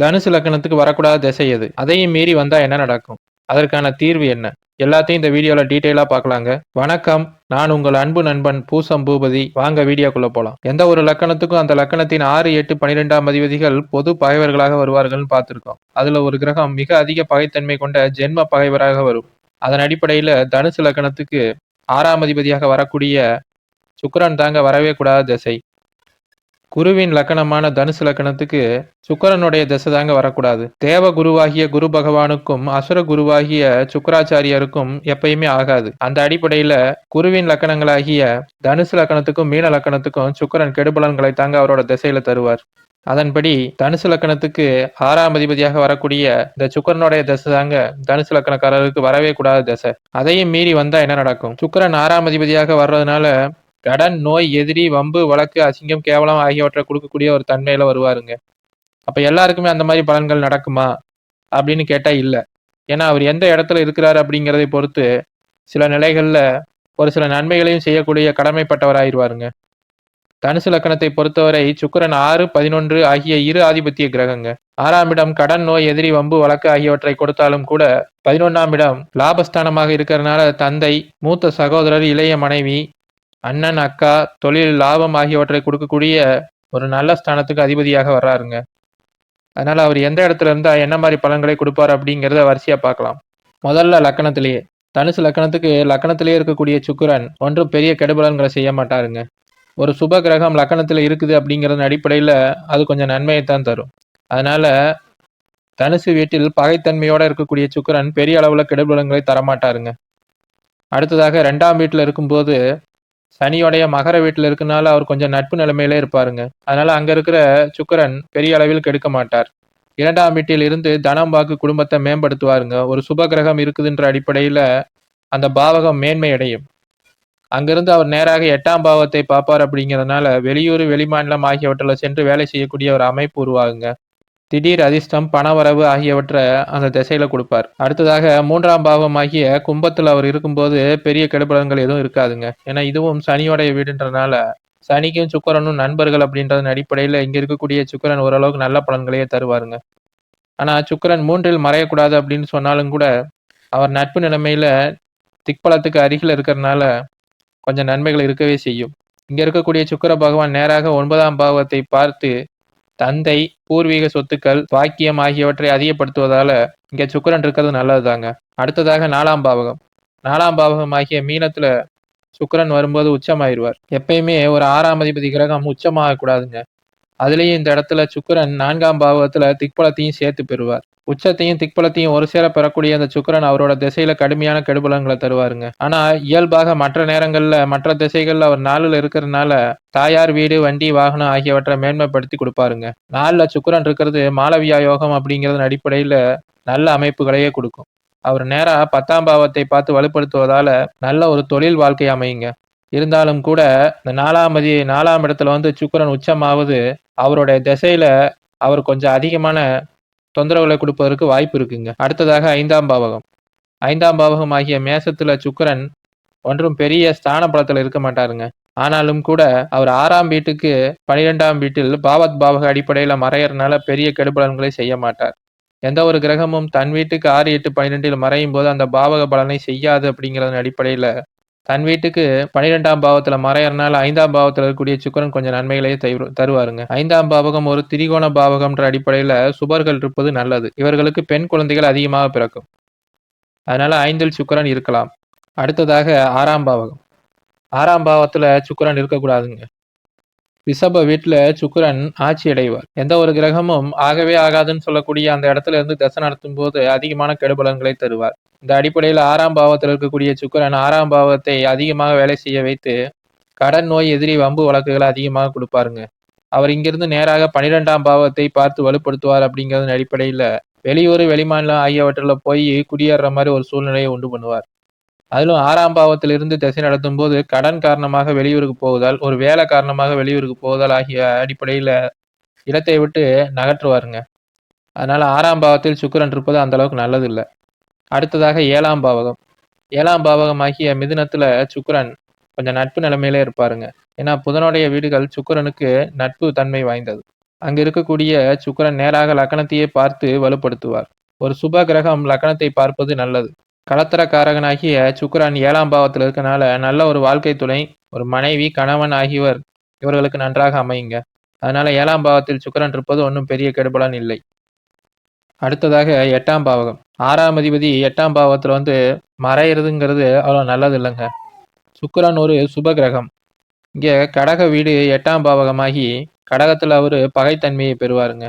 தனுசு லக்னத்துக்கு வரக்கூடாத திசை எது? அதையும் மீறி வந்தா என்ன நடக்கும்? அதற்கான தீர்வு என்ன? எல்லாத்தையும் இந்த வீடியோல டீட்டெயிலா பார்க்கலாங்க. வணக்கம். நான் உங்கள் அன்பு நண்பன் பூசம் பூபதி. வாங்க வீடியோக்குள்ள போலாம். எந்த ஒரு லக்கணத்துக்கும் அந்த லக்கணத்தின் ஆறு எட்டு பனிரெண்டாம் அதிபதிகள் பொது பகைவர்களாக வருவார்கள்னு பார்த்துருக்கோம். அதுல ஒரு கிரகம் மிக அதிக பகைத்தன்மை கொண்ட ஜென்ம பகைவராக வரும். அதன் அடிப்படையில தனுசு லக்கணத்துக்கு ஆறாம் அதிபதியாக வரக்கூடிய சுக்கரன் தாங்க வரவே கூடாத திசை. குருவின் லக்கணமான தனுசு லக்கணத்துக்கு சுக்கிரனுடைய திசை தாங்க வரக்கூடாது. தேவ குருவாகிய குரு பகவானுக்கும் அசுர குருவாகிய சுக்கராச்சாரியருக்கும் எப்பயுமே ஆகாது. அந்த அடிப்படையில குருவின் லக்கணங்களாகிய தனுசு லக்கணத்துக்கும் மீன லக்கணத்துக்கும் சுக்கிரன் கெடுபலன்களை தாங்க அவரோட திசையில தருவார். அதன்படி தனுசு லக்கணத்துக்கு ஆறாம் அதிபதியாக வரக்கூடிய இந்த சுக்கரனுடைய தசை தாங்க தனுசு லக்கணக்காரருக்கு வரவே கூடாத தசை. அதையும் மீறி வந்தா என்ன நடக்கும்? சுக்கிரன் ஆறாம் அதிபதியாக வர்றதுனால கடன் நோய் எதிரி வம்பு வழக்கு அசிங்கம் கேவலம் ஆகியவற்றை கொடுக்கக்கூடிய ஒரு தன்மையில வருவாருங்க. அப்ப எல்லாருக்குமே அந்த மாதிரி பலன்கள் நடக்குமா? அப்படின்னு கேட்டா இல்ல. ஏன்னா அவர் எந்த இடத்துல இருக்கிறாரு அப்படிங்கிறதை பொறுத்து சில நிலைகள்ல ஒரு சில நன்மைகளையும் செய்யக்கூடிய கடமைப்பட்டவராயிருவாருங்க. தனுசு லக்கணத்தை பொறுத்தவரை சுக்கிரன் ஆறு பதினொன்று ஆகிய இரு ஆதிபத்திய கிரகங்க. ஆறாம் இடம் கடன் நோய் எதிரி வம்பு வழக்கு ஆகியவற்றை கொடுத்தாலும் கூட பதினொன்னாம் இடம் லாபஸ்தானமாக இருக்கிறதுனால தந்தை மூத்த சகோதரர் இளைய மனைவி அண்ணன் அக்கா தொழில் லாபம் ஆகியவற்றை கொடுக்கக்கூடிய ஒரு நல்ல ஸ்தானத்துக்கு அதிபதியாக வர்றாருங்க. அதனால அவர் எந்த இடத்துல இருந்தா என்ன மாதிரி பலன்களை கொடுப்பார் அப்படிங்கிறத வரிசையா பார்க்கலாம். முதல்ல லக்கணத்திலேயே. தனுசு லக்கணத்துக்கு லக்கணத்திலேயே இருக்கக்கூடிய சுக்கிரன் ஒன்றும் பெரிய கெடுபலன்களை செய்ய மாட்டாருங்க. ஒரு சுப கிரகம் லக்கணத்தில் இருக்குது அப்படிங்கிறது அடிப்படையில் அது கொஞ்சம் நன்மையை தான் தரும். அதனால தனுசு வீட்டில் பகைத்தன்மையோடு இருக்கக்கூடிய சுக்கிரன் பெரிய அளவில் கெடுபலன்களை தரமாட்டாருங்க. அடுத்ததாக ரெண்டாம் வீட்டில் இருக்கும்போது சனியோடைய மகர வீட்டில் இருக்கனால அவர் கொஞ்சம் நட்பு நிலைமையிலே இருப்பாருங்க. அதனால அங்க இருக்கிற சுக்கிரன் பெரிய அளவில் கெடுக்க மாட்டார். இரண்டாம் வீட்டில் இருந்து தனம் வாக்கு குடும்பத்தை மேம்படுத்துவாருங்க. ஒரு சுப கிரகம் இருக்குதுன்ற அடிப்படையில அந்த பாவகம் மேன்மை அடையும் அங்கிருந்து அவர் நேராக எட்டாம் பாவத்தை பார்ப்பார் அப்படிங்கிறதுனால வெளியூர் வெளிமாநிலம் ஆகியவற்றில் சென்று வேலை செய்யக்கூடிய ஒரு அமைப்பு உருவாகுங்க. திடீர் அதிர்ஷ்டம் பணவரவு ஆகியவற்றை அந்த திசையில கொடுப்பார். அடுத்ததாக மூன்றாம் பாவம் ஆகிய கும்பத்தில் அவர் இருக்கும்போது பெரிய கெடுபலன்கள் எதுவும் இருக்காதுங்க. ஏன்னா இதுவும் சனியோடைய வீடுன்றனால சனிக்கும் சுக்கரனும் நண்பர்கள் அப்படின்றதன் அடிப்படையில் இங்க இருக்கக்கூடிய சுக்கரன் ஓரளவுக்கு நல்ல பலன்களையே தருவாருங்க. ஆனா சுக்கரன் மூன்றில் மறையக்கூடாது அப்படின்னு சொன்னாலும் கூட அவர் நட்பு நிலைமையில திக்பலத்துக்கு அருகில் இருக்கிறதுனால கொஞ்சம் நன்மைகள் இருக்கவே செய்யும். இங்க இருக்கக்கூடிய சுக்கர பகவான் நேராக ஒன்பதாம் பாவத்தை பார்த்து தந்தை பூர்வீக சொத்துக்கள் பாக்கியம் ஆகியவற்றை அதிகப்படுத்துவதால இங்க சுக்கரன் இருக்கிறது நல்லதுதாங்க. அடுத்ததாக நாலாம் பாவகம். நாலாம் பாவகம் ஆகிய மீனத்துல சுக்கரன் வரும்போது உச்சமாயிருவார். எப்பயுமே ஒரு ஆறாம் அதிபதி கிரகம் உச்சமாக கூடாதுங்க அதுலயும் இந்த இடத்துல சுக்கரன் நான்காம் பாவகத்துல திக்பலத்தையும் சேர்த்து பெறுவார். உச்சத்தையும் திக்பலத்தையும் ஒரு சேர பெறக்கூடிய அந்த சுக்கரன் அவரோட திசையில கடுமையான கெடுபலங்களை தருவாருங்க. ஆனா இயல்பாக மற்ற நேரங்கள்ல மற்ற திசைகள்ல அவர் நாளில் இருக்கிறதுனால தாயார் வீடு வண்டி வாகனம் ஆகியவற்றை மேன்மைப்படுத்தி கொடுப்பாருங்க. நாளில் சுக்கரன் இருக்கிறது மாளவியா யோகம் அப்படிங்கிறதன் அடிப்படையில நல்ல அமைப்புகளையே கொடுக்கும். அவர் நேரா பத்தாம் பாவத்தை பார்த்து வலுப்படுத்துவதால நல்ல ஒரு தொழில் வாழ்க்கை அமையுங்க. இருந்தாலும் கூட இந்த நாலாம் அதி நாலாம் இடத்துல வந்து சுக்கரன் உச்சமாவது அவருடைய திசையில அவர் கொஞ்சம் அதிகமான தொந்தரவுகளை கொடுப்பதற்கு வாய்ப்பு இருக்குங்க. அடுத்ததாக ஐந்தாம் பாவகம். ஐந்தாம் பாவகம் ஆகிய மேசத்துல சுக்கரன் ஒன்றும் பெரிய ஸ்தான பலத்தில் இருக்க மாட்டாருங்க. ஆனாலும் கூட அவர் ஆறாம் வீட்டுக்கு பனிரெண்டாம் வீட்டில் பாவத் பாவக அடிப்படையில மறையறனால பெரிய கெடுபலன்களை செய்ய மாட்டார். எந்த ஒரு கிரகமும் தன் வீட்டுக்கு ஆறு எட்டு பன்னிரெண்டில் மறையும் போது அந்த பாவக பலனை செய்யாது அப்படிங்கிறதன் அடிப்படையில தன் வீட்டுக்கு பனிரெண்டாம் பாவத்துல மறையறனால ஐந்தாம் பாவத்துல இருக்கக்கூடிய சுக்கரன் கொஞ்சம் நன்மைகளையே தரு தருவாருங்க. ஐந்தாம் பாவகம் ஒரு திரிகோண பாவகம்ன்ற அடிப்படையில சுபர்கள் இருப்பது நல்லது. இவர்களுக்கு பெண் குழந்தைகள் அதிகமாக பிறக்கும். அதனால ஐந்தில் சுக்கரன் இருக்கலாம். அடுத்ததாக ஆறாம் பாவகம். ஆறாம் பாவத்துல சுக்கரன் இருக்கக்கூடாதுங்க. ரிஷப வீட்டில் சுக்கரன் ஆட்சி அடைவார் எந்த ஒரு கிரகமும் ஆகவே ஆகாதுன்னு சொல்லக்கூடிய அந்த இடத்துல இருந்து தசை நடத்தும் போது அதிகமான கெடுபலன்களை தருவார். இந்த அடிப்படையில் ஆறாம் பாவத்தில் இருக்கக்கூடிய சுக்கரன் ஆறாம் பாவத்தை அதிகமாக வேலை செய்ய வைத்து கடன் நோய் எதிரி வம்பு வழக்குகளை அதிகமாக கொடுப்பாருங்க. அவர் இங்கிருந்து நேராக பனிரெண்டாம் பாவத்தை பார்த்து வலுப்படுத்துவார் அப்படிங்கிறதன் அடிப்படையில் வெளியூர் வெளிமாநிலம் ஆகியவற்றில் போய் குடியேற மாதிரி ஒரு சூழ்நிலையை உண்டு பண்ணுவார். அதிலும் ஆறாம் பாவத்திலிருந்து திசை நடத்தும் போது கடன் காரணமாக வெளியூருக்கு போவதால் ஒரு வேலை காரணமாக வெளியூருக்கு போவதால் ஆகிய அடிப்படையில் இடத்தை விட்டு நகற்றுவாருங்க. அதனால ஆறாம் பாவத்தில் சுக்கரன் இருப்பது அந்த அளவுக்கு நல்லது இல்லை அடுத்ததாக ஏழாம் பாவகம். ஏழாம் பாவகம் ஆகிய மிதுனத்துல சுக்கரன் கொஞ்சம் நட்பு நிலைமையிலே இருப்பாருங்க. ஏன்னா புதனுடைய வீடுகள் சுக்கரனுக்கு நட்பு தன்மை வாய்ந்தது. அங்கு இருக்கக்கூடிய சுக்கிரன் நேராக லக்கணத்தையே பார்த்து வலுப்படுத்துவார். ஒரு சுப கிரகம் லக்கணத்தை பார்ப்பது நல்லது. கலத்தரக்காரகனாகிய சுக்கரன் ஏழாம் பாவத்தில் இருக்கனால நல்ல ஒரு வாழ்க்கை துணை ஒரு மனைவி கணவன் ஆகியோர் இவர்களுக்கு நன்றாக அமையுங்க. அதனால ஏழாம் பாவத்தில் சுக்கரன் இருப்பது ஒன்றும் பெரிய கெடுபலன் இல்லை. அடுத்ததாக எட்டாம் பாவகம். ஆறாம் அதிபதி எட்டாம் பாவத்தில் வந்து மறையிறதுங்கிறது அவ்வளோ நல்லது இல்லைங்க சுக்கரன் ஒரு சுப கிரகம் இங்கே கடக வீடு எட்டாம் பாவகமாகி கடகத்தில் அவர் பகைத்தன்மையை பெறுவாருங்க.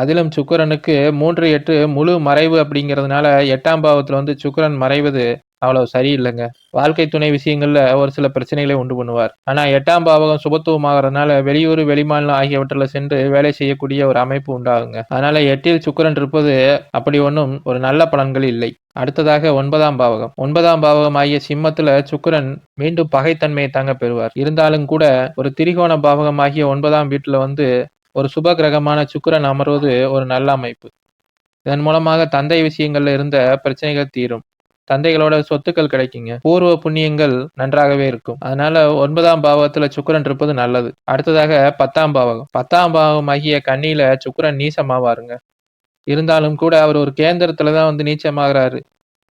அதிலும் சுக்கிரனுக்கு மூன்று எட்டு முழு மறைவு அப்படிங்கிறதுனால எட்டாம் பாவத்தில் வந்து சுக்கிரன் மறைவது அவ்வளவு சரியில்லைங்க. வாழ்க்கை துணை விஷயங்கள்ல ஒரு சில பிரச்சனைகளை உண்டு பண்ணுவார். ஆனா எட்டாம் பாவகம் சுபத்துவமாகறதுனால வெளியூர் வெளிமாநிலம் ஆகியவற்றில் சென்று வேலை செய்யக்கூடிய ஒரு அமைப்பு உண்டாகுங்க. அதனால எட்டில் சுக்கிரன் இருப்பது அப்படி ஒன்றும் ஒரு நல்ல பலன்கள் இல்லை. அடுத்ததாக ஒன்பதாம் பாவகம். ஒன்பதாம் பாவகம் ஆகிய சிம்மத்துல சுக்கிரன் மீண்டும் பகைத்தன்மையை தாங்க பெறுவார். இருந்தாலும் கூட ஒரு திரிகோண பாவகம் ஆகிய ஒன்பதாம் வீட்டுல வந்து ஒரு சுப கிரகமான சுக்கிரன் அமர்வது ஒரு நல்ல அமைப்பு. இதன் மூலமாக தந்தை விஷயங்கள்ல இருந்த பிரச்சனைகள் தீரும். தந்தைகளோட சொத்துக்கள் கிடைக்குங்க. பூர்வ புண்ணியங்கள் நன்றாகவே இருக்கும். அதனால ஒன்பதாம் பாவத்துல சுக்கிரன் இருப்பது நல்லது. அடுத்ததாக பத்தாம் பாவகம். பத்தாம் பாவம் ஆகிய கண்ணியில சுக்கரன் நீசமாவாருங்க. இருந்தாலும் கூட அவர் ஒரு கேந்திரத்துல தான் வந்து நீச்சமாகறாரு.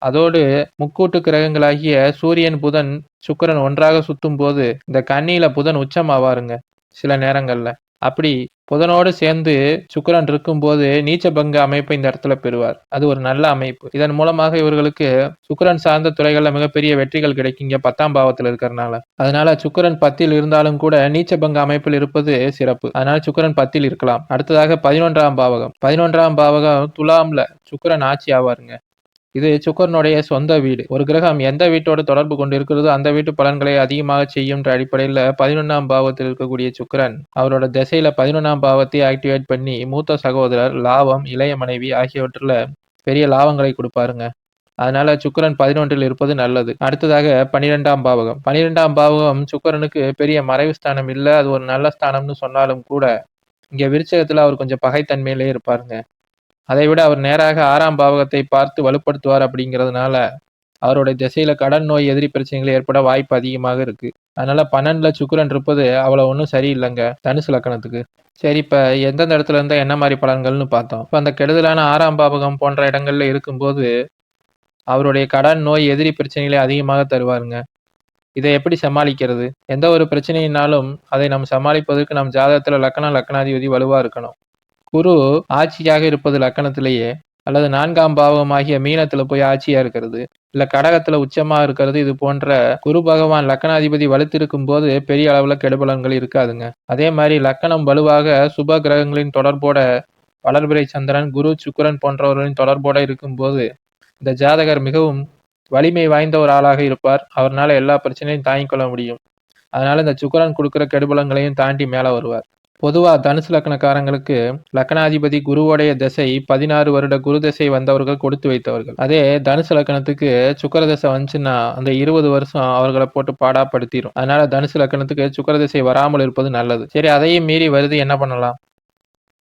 அதோடு முக்கூட்டு கிரகங்களாகிய சூரியன் புதன் சுக்கிரன் ஒன்றாக சுத்தும் போது இந்த கண்ணியில புதன் உச்சமாவாருங்க. சில நேரங்கள்ல. அப்படி புதனோடு சேர்ந்து சுக்கரன் இருக்கும்போது நீச்ச பங்க அமைப்பை இந்த இடத்துல பெறுவார். அது ஒரு நல்ல அமைப்பு. இதன் மூலமாக இவர்களுக்கு சுக்கிரன் சார்ந்த துறைகளில் மிகப்பெரிய வெற்றிகள் கிடைக்குங்க பத்தாம் பாவத்தில் இருக்கிறனால. அதனால சுக்கிரன் பத்தில் இருந்தாலும் கூட நீச்ச பங்க அமைப்பில் இருப்பது சிறப்பு. அதனால சுக்கரன் பத்தில் இருக்கலாம். அடுத்ததாக பதினொன்றாம் பாவகம். பதினொன்றாம் பாவகம் துலாம்ல சுக்கிரன் ஆட்சி ஆவாருங்க. இது சுக்கரனுடைய சொந்த வீடு. ஒரு கிரகம் எந்த வீட்டோட தொடர்பு கொண்டு இருக்கிறதோ அந்த வீட்டு பலன்களை அதிகமாக செய்யும்ன்ற அடிப்படையில் பதினொன்றாம் பாவத்தில் இருக்கக்கூடிய சுக்கரன் அவரோட திசையில பதினொன்றாம் பாவத்தை ஆக்டிவேட் பண்ணி மூத்த சகோதரர் லாபம் இளைய மனைவி ஆகியவற்றில் பெரிய லாபங்களை கொடுப்பாருங்க. அதனால சுக்கரன் பதினொன்றில் இருப்பது நல்லது. அடுத்ததாக பனிரெண்டாம் பாவகம். பனிரெண்டாம் பாவகம் சுக்கரனுக்கு பெரிய மறைவு ஸ்தானம் இல்லை அது ஒரு நல்ல ஸ்தானம்னு சொன்னாலும் கூட இங்கே விருச்சகத்தில் அவர் கொஞ்சம் பகைத்தன்மையிலே இருப்பாருங்க. அதை விட அவர் நேராக ஆறாம் பாவகத்தை பார்த்து வலுப்படுத்துவார் அப்படிங்கிறதுனால அவருடைய திசையில கடன் நோய் எதிரி பிரச்சனைகள் ஏற்பட வாய்ப்பு அதிகமாக இருக்கு. அதனால பன்னெண்டுல சுக்கரன் இருப்பது அவ்வளவு ஒன்றும் சரியில்லைங்க தனுசு லக்கணத்துக்கு. சரி இப்ப எந்தெந்த இடத்துல இருந்தா என்ன மாதிரி பலன்கள்னு பார்த்தோம். இப்போ அந்த கெடுதலான ஆறாம் பாவகம் போன்ற இடங்கள்ல இருக்கும்போது அவருடைய கடன் நோய் எதிரி பிரச்சனைகளை அதிகமாக தருவாருங்க. இதை எப்படி சமாளிக்கிறது? எந்த ஒரு பிரச்சனையினாலும் அதை நாம் சமாளிப்பதற்கு நம் ஜாதகத்துல லக்கணம் லக்கணாதிபதி வலுவா இருக்கணும். குரு ஆட்சியாக இருப்பது லக்கணத்திலேயே அல்லது நான்காம் பாவமாகிய மீனத்துல போய் ஆட்சியா இருக்கிறது இல்ல கடகத்துல உச்சமா இருக்கிறது இது போன்ற குரு பகவான் லக்கணாதிபதி வலுத்திருக்கும் போது பெரிய அளவுல கெடுபலன்கள் இருக்காதுங்க. அதே மாதிரி லக்கணம் வலுவாக சுப கிரகங்களின் தொடர்போட வளர்பிறை சந்திரன் குரு சுக்கரன் போன்றவர்களின் தொடர்போட இருக்கும்போது இந்த ஜாதகர் மிகவும் வலிமை வாய்ந்த ஒரு ஆளாக இருப்பார். அவர்னால எல்லா பிரச்சனையும் தாங்கிக் கொள்ள முடியும். அதனால இந்த சுக்கரன் கொடுக்குற கெடுபலங்களையும் தாண்டி மேலே வருவார். பொதுவாக தனுசு லக்னக்காரங்களுக்கு லக்கணாதிபதி குருவோடைய திசை பதினாறு வருட குரு திசை வந்தவர்கள் கொடுத்து வைத்தவர்கள். அதே தனுசு லக்னத்துக்கு சுக்கர திசை வந்துச்சுன்னா அந்த இருபது வருஷம் அவர்களை போட்டு பாடாப்படுத்திடும் அதனால தனுசு லக்னத்துக்கு சுக்கர திசை வராமல் இருப்பது நல்லது. சரி அதையும் மீறி வருது என்ன பண்ணலாம்?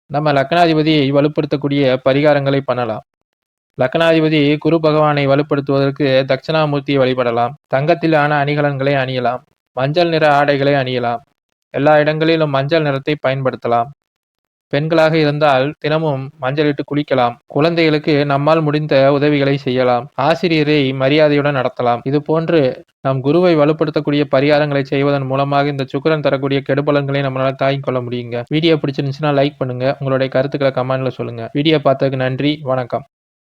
நம்ம லக்கணாதிபதியை வலுப்படுத்தக்கூடிய பரிகாரங்களை பண்ணலாம். லக்கணாதிபதி குரு பகவானை வலுப்படுத்துவதற்கு தட்சிணாமூர்த்தியை வழிபடலாம். தங்கத்திலான அணிகலன்களை அணியலாம். மஞ்சள் நிற ஆடைகளை அணியலாம். எல்லா இடங்களிலும் மஞ்சள் நிறத்தை பயன்படுத்தலாம். பெண்களாக இருந்தால் தினமும் மஞ்சளிட்டு குளிக்கலாம். குழந்தைகளுக்கு நம்மால் முடிந்த உதவிகளை செய்யலாம். ஆசிரியரை மரியாதையுடன் நடத்தலாம். இது போன்று நம் குருவை வலுப்படுத்தக்கூடிய பரிகாரங்களை செய்வதன் மூலமாக இந்த சுக்கரன் தரக்கூடிய கெடுபலன்களை நம்மளால் தாங்கிக் கொள்ள முடியுங்க. வீடியோ பிடிச்சிருந்துச்சுன்னா லைக் பண்ணுங்க. உங்களுடைய கருத்துக்களை கமெண்ட்ல சொல்லுங்க. வீடியோ பார்த்ததுக்கு நன்றி. வணக்கம்.